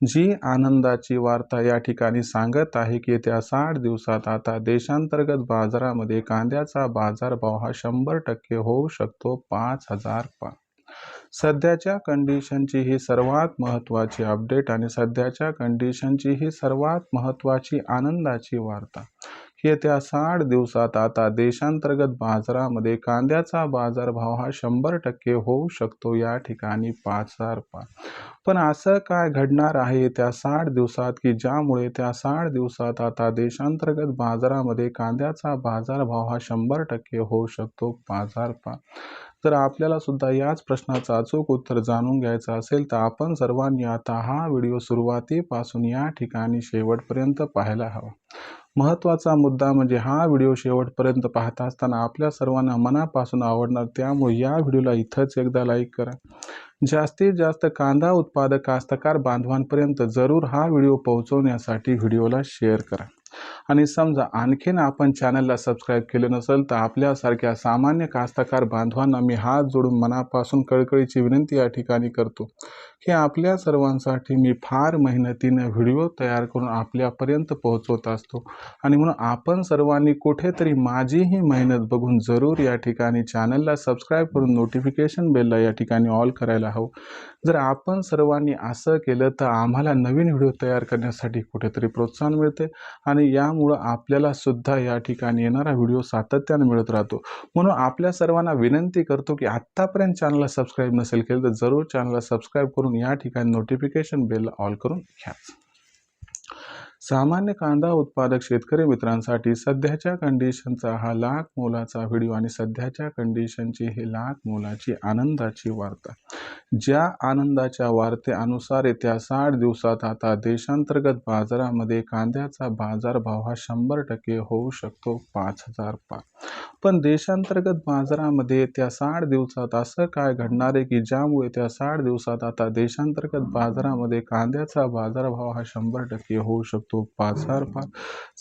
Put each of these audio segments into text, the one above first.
जी आनंदाची वार्ता या ठिकाणी सांगत आहे की येत्या साठ दिवसात आता देशांतर्गत बाजारामध्ये कांद्याचा बाजारभाव हा शंभर टक्के होऊ शकतो पाच हजार पा सध्याच्या कंडिशनची ही सर्वात महत्त्वाची अपडेट आणि सध्याच्या कंडिशनची ही सर्वात महत्त्वाची आनंदाची वार्ता. येत्या साठ दिवसात आता देशांतर्गत बाजारामध्ये कांद्याचा बाजारभाव हा शंभर टक्के होऊ शकतो या ठिकाणी पाच हजार पाच. पण असं काय घडणार आहे त्या साठ दिवसात की ज्यामुळे त्या साठ दिवसात आता देशांतर्गत बाजारामध्ये कांद्याचा बाजारभाव हा शंभर टक्के होऊ शकतो पाच हजार पाच? जर आपल्याला सुद्धा याच प्रश्नाचं अचूक उत्तर जाणून घ्यायचं असेल तर आपण सर्वांनी आता हा व्हिडिओ सुरुवातीपासून या ठिकाणी शेवटपर्यंत पाहायला हवा. महत्त्वाचा मुद्दा म्हणजे हा व्हिडिओ शेवटपर्यंत पाहता असताना आपल्या सर्वांना मनापासून आवडणार त्यामुळे या व्हिडिओला इथंच एकदा लाईक करा. जास्तीत जास्त कांदा उत्पादक कास्तकार बांधवांपर्यंत जरूर हा व्हिडिओ पोहोचवण्यासाठी व्हिडिओला शेअर करा. आणि समजा आणखीन आपण चॅनलला सबस्क्राईब केलं नसेल तर आपल्यासारख्या सामान्य कास्तकार बांधवांना मी हात जोडून मनापासून कळकळीची विनंती या ठिकाणी करतो. की आपल्या सर्वांसाठी मी फार मेहनतीनं व्हिडिओ तयार करून आपल्यापर्यंत पोहोचवत असतो. आणि म्हणून आपण सर्वांनी कुठेतरी माझीही मेहनत बघून जरूर या ठिकाणी चॅनलला सबस्क्राईब करून नोटिफिकेशन बेलला या ठिकाणी ऑल करायला हवं. जर आपण सर्वांनी असं केलं तर आम्हाला नवीन व्हिडिओ तयार करण्यासाठी कुठेतरी प्रोत्साहन मिळते आणि यामुळं आपल्याला सुद्धा या ठिकाणी येणारा व्हिडिओ सातत्यानं मिळत राहतो. म्हणून आपल्या सर्वांना विनंती करतो की आत्तापर्यंत चॅनलला सबस्क्राईब नसेल केलं तर जरूर चॅनलला सबस्क्राईब करून या ठिकाणी नोटिफिकेशन बेल ऑल करून घ्या. सामान्य कांदा उत्पादक शेतकरी मित्रांसाठी सध्याच्या कंडिशनचा हा लाख मोलाचा व्हिडिओ आणि सध्याच्या कंडिशनची ही लाख मोलाची आनंदाची वार्ता. ज्या आनंदाच्या वार्तेनुसार येत्या साठ दिवसात आता देशांतर्गत बाजारामध्ये कांद्याचा बाजारभाव हा शंभर टक्के होऊ शकतो पाच हजार पाच पण देशांतर्गत बाजारामध्ये त्या साठ दिवसात असं काय घडणार आहे की ज्यामुळे त्या साठ दिवसात आता देशांतर्गत बाजारामध्ये कांद्याचा बाजारभाव हा शंभर टक्के होऊ शकतो? शकतो पाचार पाच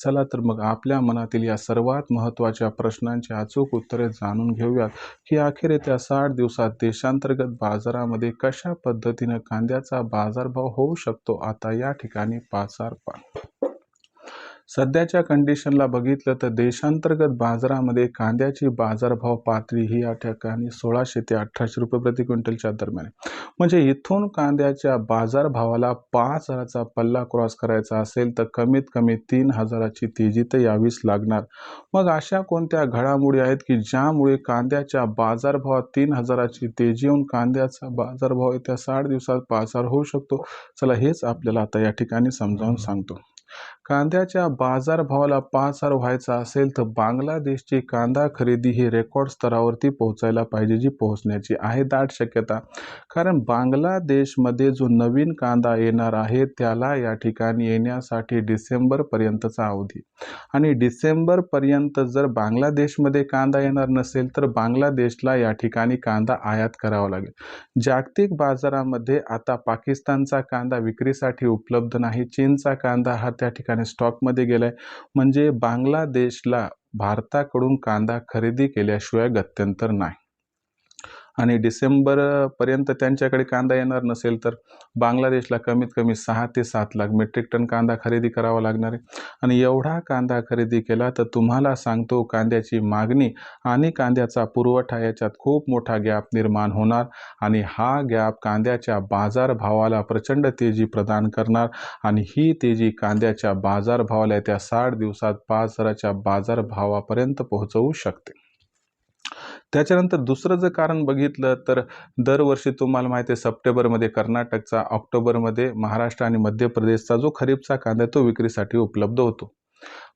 चला तर मग आपल्या मनातील या सर्वात महत्त्वाच्या प्रश्नांची अचूक उत्तरे जाणून घेऊयात. की अखेर येत्या साठ दिवसात देशांतर्गत बाजारामध्ये कशा पद्धतीनं कांद्याचा बाजारभाव होऊ शकतो? आता या ठिकाणी पाचार पार पाच सध्याच्या कंडिशनला बघितलं तर देशांतर्गत बाजारामध्ये कांद्याची बाजारभाव पातळी ही या ठिकाणी सोळाशे ते अठराशे रुपये प्रति क्विंटलच्या दरम्यान म्हणजे इथून कांद्याच्या बाजारभावाला पाच हजाराचा पल्ला क्रॉस करायचा असेल तर कमीत कमी तीन हजाराची तेजी तर यावीच लागणार. मग अशा कोणत्या घडामोडी आहेत की ज्यामुळे कांद्याच्या बाजारभावात तीन हजाराची तेजी येऊन कांद्याचा बाजारभाव येत्या साठ दिवसात पाच हजार होऊ शकतो? चला हेच आपल्याला आता या ठिकाणी समजावून सांगतो. कांद्याच्या बाजारभावाला पाच हजार व्हायचा असेल तर बांगलादेशची कांदा खरेदी ही रेकॉर्ड स्तरावरती पोहोचायला पाहिजे जी पोहोचण्याची आहे दाट शक्यता. कारण बांगलादेशमध्ये जो नवीन कांदा येणार आहे त्याला या ठिकाणी येण्यासाठी डिसेंबरपर्यंतचा अवधी. आणि डिसेंबरपर्यंत जर बांगलादेशमध्ये कांदा येणार नसेल तर बांगलादेशला या ठिकाणी कांदा आयात करावा लागेल. जागतिक बाजारामध्ये आता पाकिस्तानचा कांदा विक्रीसाठी उपलब्ध नाही चीनचा कांदा हा त्या ठिकाणी स्टॉकमध्ये गेलाय. म्हणजे बांगलादेशला भारताकडून कांदा खरेदी केल्याशिवाय गत्यंतर नाही. आणि डिसेंबरपर्यंत त्यांच्याकडे कांदा येणार नसेल तर बांगलादेशला कमीत कमी सहा ते सात लाख मेट्रिक टन कांदा खरेदी करावा लागणार आहे. आणि एवढा कांदा खरेदी केला तर तुम्हाला सांगतो कांद्याची मागणी आणि कांद्याचा पुरवठा याच्यात खूप मोठा गॅप निर्माण होणार आणि हा गॅप कांद्याच्या बाजारभावाला प्रचंड तेजी प्रदान करणार आणि ही तेजी कांद्याच्या बाजारभावाला त्या साठ दिवसात पाच हजाराच्या बाजारभावापर्यंत पोहोचवू शकते. त्याच्यानंतर दुसरं जर कारण बघितलं तर दरवर्षी तुम्हाला माहिती आहे सप्टेंबरमध्ये कर्नाटकचा ऑक्टोबरमध्ये महाराष्ट्र आणि मध्य प्रदेशचा जो खरीपचा कांदा तो विक्रीसाठी उपलब्ध होतो.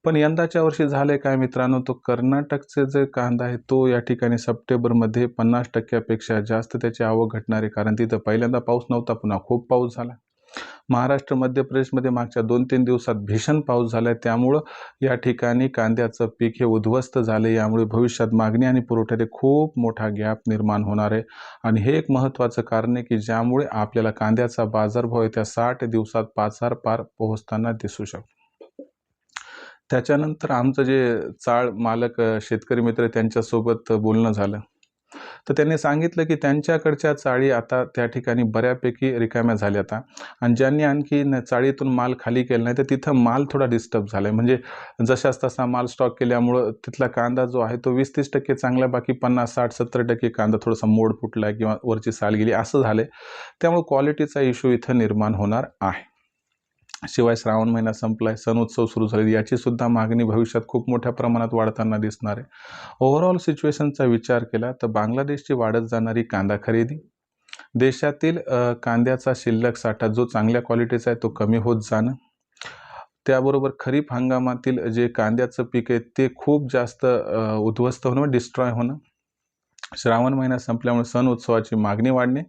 पण यंदाच्या वर्षी झाले काय मित्रांनो? तो कर्नाटकचे जे कांदा आहे तो या ठिकाणी सप्टेंबरमध्ये पन्नास टक्क्यापेक्षा जास्त त्याची आवक घटणार आहे कारण तिथं पहिल्यांदा पाऊस नव्हता पुन्हा खूप पाऊस झाला. महाराष्ट्र मध्य प्रदेशमध्ये मागच्या दोन तीन दिवसात भीषण पाऊस झाला आहे त्यामुळं या ठिकाणी कांद्याचं पीक हे उद्ध्वस्त झाले यामुळे भविष्यात मागणी आणि पुरवठ्यात खूप मोठा गॅप निर्माण होणार आहे. आणि हे एक महत्त्वाचं कारण आहे की ज्यामुळे आपल्याला कांद्याचा बाजारभाव येत्या साठ दिवसात पाचार पार पोहोचताना दिसू शकतो. त्याच्यानंतर आमचं जे चाळ मालक शेतकरी मित्र त्यांच्यासोबत बोलणं झालं. तर त्यांनी सांगितलं की त्यांच्याकडच्या चाळी आता त्या ठिकाणी बऱ्यापैकी रिकाम्या झाल्या आता. आणि ज्यांनी आणखी चाळीतून माल खाली केला नाही तर तिथं माल थोडा डिस्टर्ब झाला आहे म्हणजे जशाच तसा माल स्टॉक केल्यामुळं तिथला कांदा जो आहे तो वीस तीस टक्के चांगला बाकी पन्नास साठ सत्तर टक्के कांदा थोडासा मोड फुटला आहे किंवा वरची साल गेली असं झालं आहे त्यामुळे क्वालिटीचा इश्यू इथं निर्माण होणार आहे. शिवाय श्रावण महिना संपलाय सण उत्सव सुरू झाले याची सुद्धा मागणी भविष्यात खूप मोठ्या प्रमाणात वाढताना दिसणार आहे. ओव्हरऑल सिच्युएशनचा विचार केला तर बांगलादेशची वाढत जाणारी कांदा खरेदी देशातील कांद्याचा शिल्लक साठा जो चांगल्या क्वालिटीचा आहे तो कमी होत जाणं त्याबरोबर खरीप हंगामातील जे कांद्याचं पीक आहे ते खूप जास्त उद्ध्वस्त होणं डिस्ट्रॉय होणं. श्रावण महिना संपल्यामुळे सण उत्सवाची मागणी वाढणे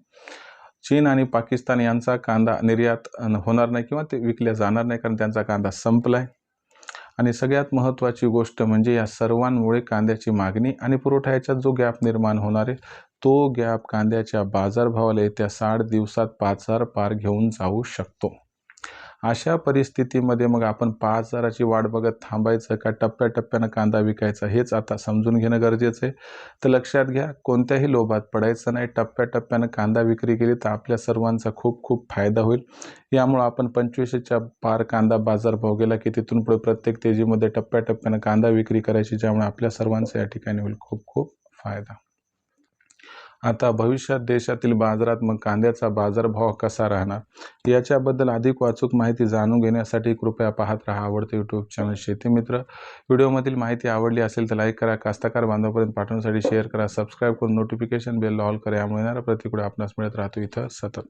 चीन आणि पाकिस्तान यांचा कांदा निर्यात होणार नाही किंवा ते विकल्या जाणार नाही कारण त्यांचा कांदा संपलाय. आणि सगळ्यात महत्त्वाची गोष्ट म्हणजे या सर्वांमुळे कांद्याची मागणी आणि पुरवठा याच्यात जो गॅप निर्माण होणार आहे तो गॅप कांद्याच्या बाजारभावाला येत्या साठ दिवसात पाचार पार घेऊन जाऊ शकतो. अशा परिस्थितीमध्ये मग आपण पाच हजाराची वाट बघत थांबायचं का? टप्प्याटप्प्यानं कांदा विकायचा हेच आता समजून घेणं गरजेचं आहे. तर लक्षात घ्या कोणत्याही लोभात पडायचं नाही. टप्प्याटप्प्यानं कांदा विक्री केली तर आपल्या सर्वांचा खूप खूप फायदा होईल. यामुळं आपण पंचवीसच्या पार कांदा बाजारभाव गेला की तिथून पुढे प्रत्येक तेजीमध्ये टप्प्याटप्प्यानं कांदा विक्री करायची ज्यामुळे आपल्या सर्वांचा या ठिकाणी होईल. खूप खूप फायदा. आता भविष्यात देशातील बाजारात मग कांद्याचा बाजारभाव कसा राहणार? याच्याबद्दल अधिक वाचूक माहिती जाणून घेण्यासाठी कृपया पाहत राहा आवडते यूट्यूब चॅनल शेतीमित्र व्हिडिओमधील माहिती आवडली असेल तर लाईक करा कास्तकार बांधवापर्यंत पाठवण्यासाठी शेअर करा सबस्क्राईब करून नोटिफिकेशन बेल ऑल करा यामुळे येणारा प्रतिकडे आपणास मिळत राहतो इथं सतत.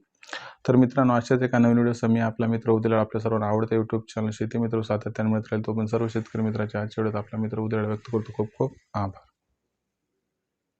तर मित्रांनो अशाच एका नवीन व्हिडिओ मी आपला मित्र उद्याला आपल्या सर्वांना आवडते यूट्यूब चॅनल शेती मित्र सातत्याने मिळत राहील तो पण सर्व शेतकरी मित्राच्या आजच्या वेळेत आपला मित्र उद्याला व्यक्त करतो. खूप खूप आभार.